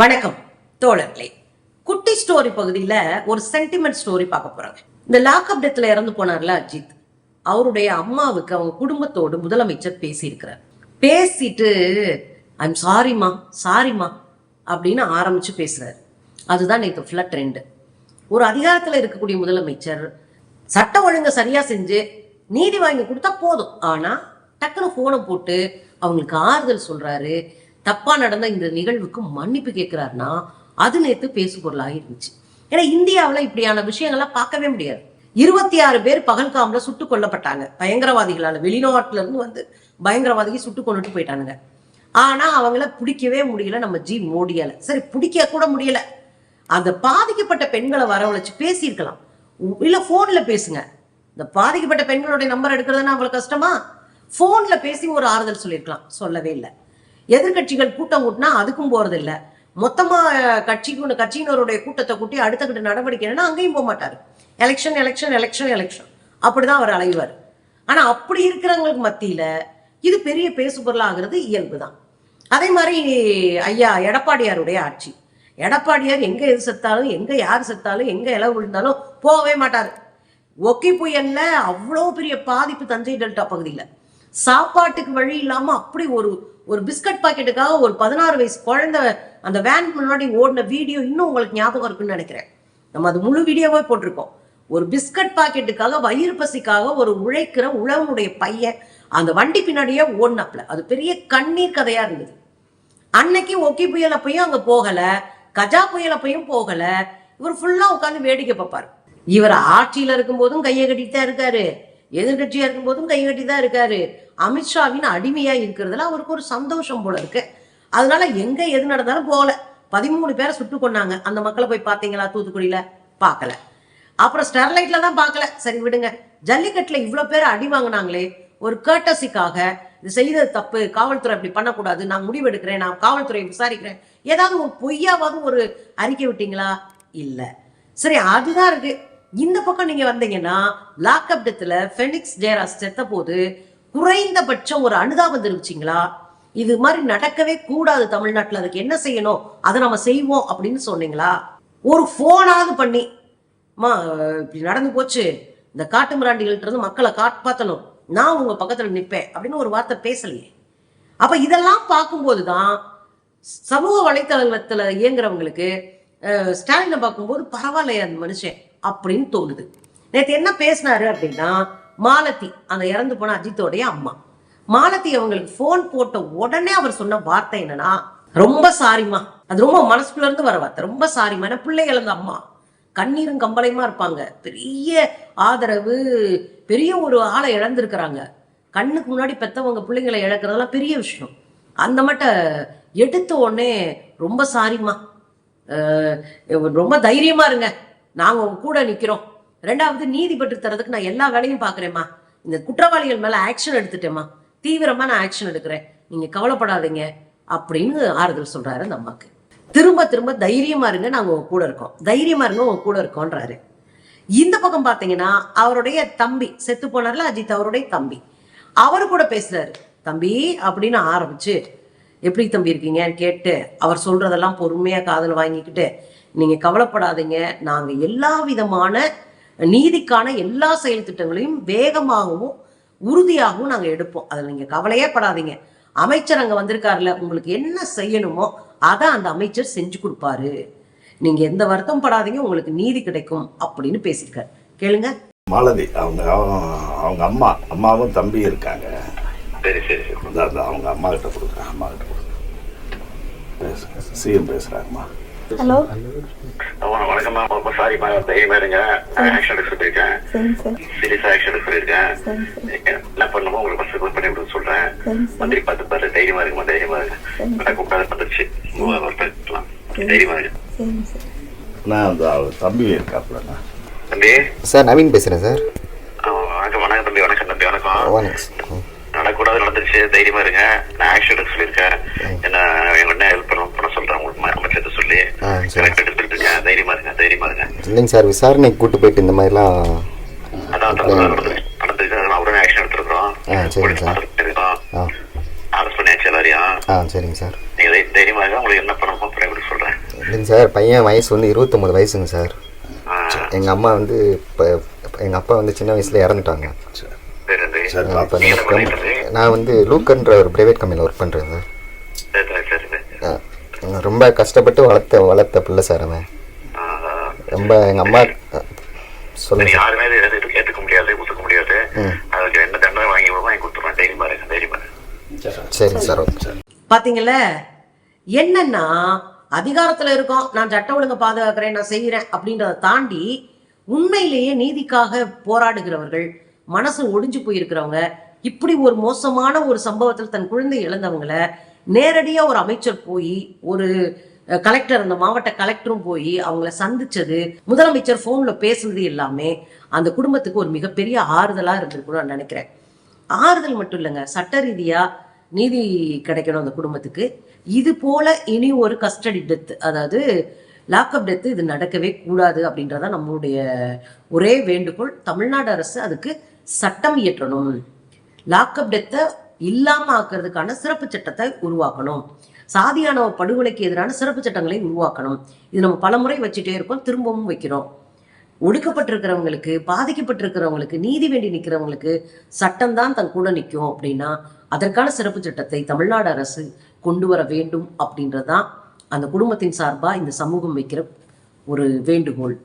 வணக்கம் தோழர்களே. குட்டி ஸ்டோரி பகுதியில் ஒரு சென்டிமெண்ட் ஸ்டோரி பார்க்க போறாங்க. இந்த லாக்அப் டெத்ல இறந்து போனார்ல அஜித். அவருடைய அம்மாவுக்கு அவங்க குடும்பத்தோடு முதலமைச்சர் பேசியிருக்கிறார். பேசிட்டு ஐம் சாரிம்மா சாரிம்மா அப்படின்னு ஆரம்பிச்சு பேசுறாரு. அதுதான் நேற்று ஃபுல்லாக ட்ரெண்டு ஒரு அதிகாரத்தில் இருக்கக்கூடிய முதலமைச்சர் சட்ட ஒழுங்கை சரியா செஞ்சு நீதி வாங்கி கொடுத்தா போதும். ஆனா டக்குன்னு போனை போட்டு அவங்களுக்கு ஆறுதல் சொல்றாரு. தப்பா நடந்த இந்த நிகழ்வுக்கு மன்னிப்பு கேட்கிறாருன்னா அது நேத்து பேசு இருந்துச்சு. ஏன்னா இந்தியாவில் இப்படியான விஷயங்கள்லாம் பார்க்கவே முடியாது. இருபத்தி ஆறு பேர் பகல்காம்ல சுட்டு கொல்லப்பட்டாங்க. பயங்கரவாதிகளால. வெளிநாட்டுல இருந்து வந்து பயங்கரவாதிகள் சுட்டு கொண்டுட்டு போயிட்டானுங்க. ஆனா அவங்கள பிடிக்கவே முடியல நம்ம ஜி மோடியால. சரி பிடிக்க கூட முடியல. அந்த பாதிக்கப்பட்ட பெண்களை வரவழைச்சு பேசியிருக்கலாம். இல்ல போன்ல பேசுங்க. இந்த பாதிக்கப்பட்ட பெண்களுடைய நம்பர் எடுக்கிறதுனா அவங்களுக்கு கஷ்டமா? போன்ல பேசி ஒரு ஆறுதல் சொல்லியிருக்கலாம். சொல்லவே இல்லை. எதிர்க்கட்சிகள் கூட்டம் கூட்டினா அதுக்கும் போறதில்லை. மொத்தமா கட்சிக்கு கட்சியினருடைய கூட்டத்தை கூட்டி அடுத்த கிட்ட நடவடிக்கை என்னன்னா அங்கேயும் போக மாட்டாரு. எலெக்ஷன் எலெக்ஷன் எலெக்ஷன் எலெக்ஷன் அப்படிதான் அவர் அலைவார். ஆனா அப்படி இருக்கிறவங்களுக்கு மத்தியில இது பெரிய பேசுபொருளாகிறது இயல்புதான். அதே மாதிரி ஐயா எடப்பாடியாருடைய ஆட்சி. எடப்பாடியார் எங்க எது செத்தாலும் எங்க யார் செத்தாலும் எங்க இலவு விழுந்தாலும் போகவே மாட்டாரு. ஒக்கி புயல்ல அவ்வளோ பெரிய பாதிப்பு தஞ்சை டெல்டா பகுதியில். சாப்பாட்டுக்கு வழி இல்லாம அப்படி ஒரு ஒரு பிஸ்கட் பாக்கெட்டுக்காக ஒரு பதினாறு வயசு குழந்தை அந்த வேன் முன்னாடி ஓடின வீடியோ இன்னும் உங்களுக்கு ஞாபகம் இருக்குன்னு நினைக்கிறேன். நம்ம அது முழு வீடியோவே போட்டிருக்கோம். ஒரு பிஸ்கட் பாக்கெட்டுக்காக வயிறு பசிக்காக ஒரு உழைக்கிற உழவனுடைய பையன் அந்த வண்டி பின்னாடியே ஓடினாப்ல அது பெரிய கண்ணீர் கதையா இருந்தது. அன்னைக்கு ஒக்கி புயல் அப்பையும் அங்க போகல கஜா புயல் அப்பையும் போகல. இவர் ஃபுல்லா உட்காந்து வேடிக்கை பார்ப்பாரு. இவர் ஆட்சியில இருக்கும்போதும் கையை கட்டிட்டு தான் இருக்காரு. எதிர்கட்சியா இருக்கும்போதும் கைகட்டி தான் இருக்காரு. அமித்ஷாவின் அடிமையா இருக்கிறதுல அவருக்கு ஒரு சந்தோஷம் போல இருக்கு. அதனால எங்க எது நடந்தாலும் போகல. பதிமூணு பேரை சுட்டு கொண்டாங்க அந்த மக்களை போய் பார்த்தீங்களா தூத்துக்குடியில? பார்க்கல. அப்புறம் ஸ்டெர்லைட்ல தான் பார்க்கல. சரி விடுங்க. ஜல்லிக்கட்டுல இவ்வளோ பேர் அடி வாங்கினாங்களே. ஒரு கேட்டசிக்காக இது செய்தது தப்பு. காவல்துறை அப்படி பண்ணக்கூடாது. நான் முடிவெடுக்கிறேன். நான் காவல்துறையை விசாரிக்கிறேன். ஏதாவது ஒரு பொய்யாவது ஒரு அறிக்கை விட்டீங்களா? இல்ல. சரி அதுதான் இருக்கு. இந்த பக்கம் நீங்க வந்தீங்கன்னா லாக்அப் டெத்துல ஃபெனிக்ஸ் ஜெயராஜ் செத்த போது குறைந்தபட்சம் ஒரு அனுதாபம் தெரிவிச்சிங்களா? இது மாதிரி நடக்கவே கூடாது தமிழ்நாட்டில். அதுக்கு என்ன செய்யணும்? அதை நம்ம செய்வோம் அப்படின்னு சொன்னீங்களா? ஒரு ஃபோனாவது பண்ணி அம்மா இப்படி நடந்து போச்சு. இந்த காட்டு மிராண்டிகள்ட்ட இருந்து மக்களை காப்பாற்றணும் நான் உங்க பக்கத்தில் நிற்பேன் அப்படின்னு ஒரு வார்த்தை பேசலையே. அப்ப இதெல்லாம் பார்க்கும்போது தான் சமூக வலைத்தளத்தில் இயங்குறவங்களுக்கு ஸ்டாலினை பார்க்கும்போது பரவாயில்லையா அந்த மனுஷன். அப்படின்னு தோணுது. நேற்று என்ன பேசினாரு அப்படின்னா மாலதி அந்த இறந்து போன அஜித்தோடைய அம்மா. மாலதி அவங்களுக்கு ஃபோன் போட்ட உடனே அவர் சொன்ன வார்த்தை என்னன்னா ரொம்ப சாரிம்மா அது ரொம்ப மனசுக்குள்ள இருந்து வர வார்த்தை. ரொம்ப சாரிம்மா ஏன்னா பிள்ளை இழந்த அம்மா. கண்ணீரும் கம்பளையுமா இருப்பாங்க. பெரிய ஆதரவு பெரிய ஒரு ஆளை இழந்திருக்கிறாங்க. கண்ணுக்கு முன்னாடி பெத்தவங்க பிள்ளைங்களை இழக்கிறதெல்லாம் பெரிய விஷயம். அந்த மட்டும் எடுத்த உடனே ரொம்ப சாரிம்மா ரொம்ப தைரியமா இருங்க. நாங்கள் உங்க கூட நிற்கிறோம் ரெண்டாவது நீதி பெற்று தரதுக்கு நான் எல்லா வேலையும் பார்க்குறேம்மா இந்த குற்றவாளிகள் மேலே ஆக்ஷன் எடுத்துட்டேம்மா. தீவிரமாக நான் ஆக்ஷன் எடுக்கிறேன். நீங்கள் கவலைப்படாதீங்க அப்படின்னு ஆறுதல் சொல்கிறாரு அந்த அம்மாவுக்கு திரும்ப திரும்ப தைரியமா இருங்க நாங்கள் உங்க கூட இருக்கோம். தைரியமா இருங்க உங்க கூட இருக்கோன்றாரு. இந்த பக்கம் பார்த்தீங்கன்னா அவருடைய தம்பி செத்து போனார்ல அஜித் அவருடைய தம்பி. அவரு கூட பேசுறாரு. தம்பி அப்படின்னு ஆரம்பிச்சு எப்படி தம்பி இருக்கீங்கன்னு கேட்டு அவர் சொல்றதெல்லாம் பொறுமையா காதல் வாங்கிக்கிட்டு நீங்க கவலைப்படாதீங்க. நாங்க எல்லா விதமான நீதிக்கான எல்லா செயல் திட்டங்களையும் வேகமாகவும் உறுதியாகவும் நாங்க எடுப்போம். அதில் நீங்க கவலையே படாதீங்க. அமைச்சர் அங்க வந்திருக்காருல உங்களுக்கு என்ன செய்யணுமோ அதை அந்த அமைச்சர் செஞ்சு கொடுப்பாரு. நீங்க எந்த வருத்தம் படாதீங்க உங்களுக்கு நீதி கிடைக்கும் அப்படின்னு பேசியிருக்காரு. கேளுங்க. மாலதி அவங்க- அவங்க அம்மா அம்மாவும் தம்பி இருக்காங்க. சரி சரி சரி. அந்த அந்த அவங்க அம்மா கிட்ட கொடுக்குறேன் அம்மா கிட்ட கொடுக்குறேன். பேசுங்க சிஎம் பேசுகிறாங்கம்மா ஹலோ. வணக்கம்மா ரொம்ப சாரிம்மா தைரியமா இருங்க. ஆக்ஷன் எடுக்க சீரியஸா ஆக்ஷன் எடுக்க சார் என்ன பண்ணுமோ உங்களுக்கு ஃபர்ஸ்ட் பண்ணி கொடுக்க சொல்றேன். மந்திரி பார்த்து பாரு. தைரியமா இருக்குமா தைரியமா இருக்கு கூப்பிடாத வரலாம் தைரியமா இருக்கு நான் அந்த தம்பி இருக்காப்புலண்ணா. தம்பி? சார் நவீன் பேசுகிறேன் சார். வணக்கம் வணக்கம் தம்பி. வணக்கம் தம்பி. வணக்கம். வணக்கம் நடக்கூடாது நடந்துருச்சு தைரியமா இருங்க. நான் ஆக்ஷன் எடுக்க சொல்லியிருக்கேன். என்ன என்ன ஹெல்ப் பண்ண பண்ண சொல்றேன் உங்களுக்கு. அமைச்சர்கிட்ட சொல்லி. கரெக்ட் எடுத்துட்டு இருக்கேன். தைரியமா இருங்க. தைரியமா இருங்க. இல்லைங்க சார். விசாரணைக்கு கூட்டு போயிட்டு இந்த மாதிரிலாம் அதான் தப்பு நடந்தது நடந்துருக்கு நான் உடனே ஆக்ஷன் எடுத்துருக்கோம் சரிங்க சார். அரெஸ்ட் பண்ணியாச்சு எல்லாரையும். ஆ சரிங்க சார். நீங்க தை- தைரியமா இருங்க. உங்களுக்கு என்ன பண்ணணுமோ பண்ணி கொடுக்க சொல்றேன். சார். பையன் வயசு வந்து இருபத்தொம்பது வயசுங்க சார். எங்கள் அம்மா வந்து இப்போ எங்கள் அப்பா வந்து சின்ன வயசில் இறந்துட்டாங்க. சரி சரி. சரி? நான் வந்து லூக்கன்ற ஒரு ப்ரைவேட் கம்பெனியில் ஒர்க் பண்ணுறேன் சார் சரி சரி ரொம்ப கஷ்டப்பட்டு வளர்த்த வளர்த்த பிள்ளை சார் அவன். ரொம்ப எங்கள் அம்மா சொல்லுங்க சரி, சார் யாருமே ஏத்துக்க முடியாது ஒத்துக்க முடியாது. அதுக்கு என்ன தண்டனை வாங்கி வாங்கி கொடுத்துருவேன் தைரியமா இருங்க தைரியமா சார் ஓகே பாத்தீங்கல்ல என்னன்னா அதிகாரத்துல இருக்கோம் நான் சட்ட ஒழுங்க பாதுகாக்கிறேன் நான் செய்யறேன் அப்படின்றத தாண்டி உண்மையிலேயே நீதிக்காக போராடுகிறவர்கள் மனசு ஒடிஞ்சு போயிருக்கிறவங்க இப்படி ஒரு மோசமான ஒரு சம்பவத்தில் தன் குழந்தை இழந்தவங்கள நேரடியா ஒரு அமைச்சர் போய் ஒரு கலெக்டர் அந்த மாவட்ட கலெக்டரும் போய் அவங்கள சந்திச்சது முதலமைச்சர் ஃபோன்ல பேசுனது எல்லாமே அந்த குடும்பத்துக்கு ஒரு மிகப்பெரிய ஆறுதலா இருந்திருக்குன்னு நான் நினைக்கிறேன். ஆறுதல் மட்டும் இல்லைங்க சட்ட ரீதியா நீதி கிடைக்கணும் அந்த குடும்பத்துக்கு. இது போல இனி ஒரு கஸ்டடி டெத் அதாவது லாக்அப் டெத் இது நடக்கவே கூடாது அப்படின்றத நம்மளுடைய ஒரே வேண்டுகோள். தமிழ்நாடு அரசு அதுக்கு சட்டம் இயற்றணும். லாக்அப் டெத்தை இல்லாம ஆக்குறதுக்கான சிறப்பு சட்டத்தை உருவாக்கணும். சாதியானவ படுகொலைக்கு எதிரான சிறப்பு சட்டங்களை உருவாக்கணும். இது நம்ம பலமுறை வச்சுட்டே இருக்கோம் திரும்பவும் வைக்கிறோம். ஒடுக்கப்பட்டிருக்கிறவங்களுக்கு பாதிக்கப்பட்டிருக்கிறவங்களுக்கு நீதி வேண்டி நிற்கிறவங்களுக்கு சட்டம் தான் தன் கூட நிற்கும் அப்படின்னா அதற்கான சிறப்பு சட்டத்தை தமிழ்நாடு அரசு கொண்டு வர வேண்டும் அப்படின்றதான் அந்த குடும்பத்தின் சார்பாக இந்த சமூகம் வைக்கிற ஒரு வேண்டுகோள்.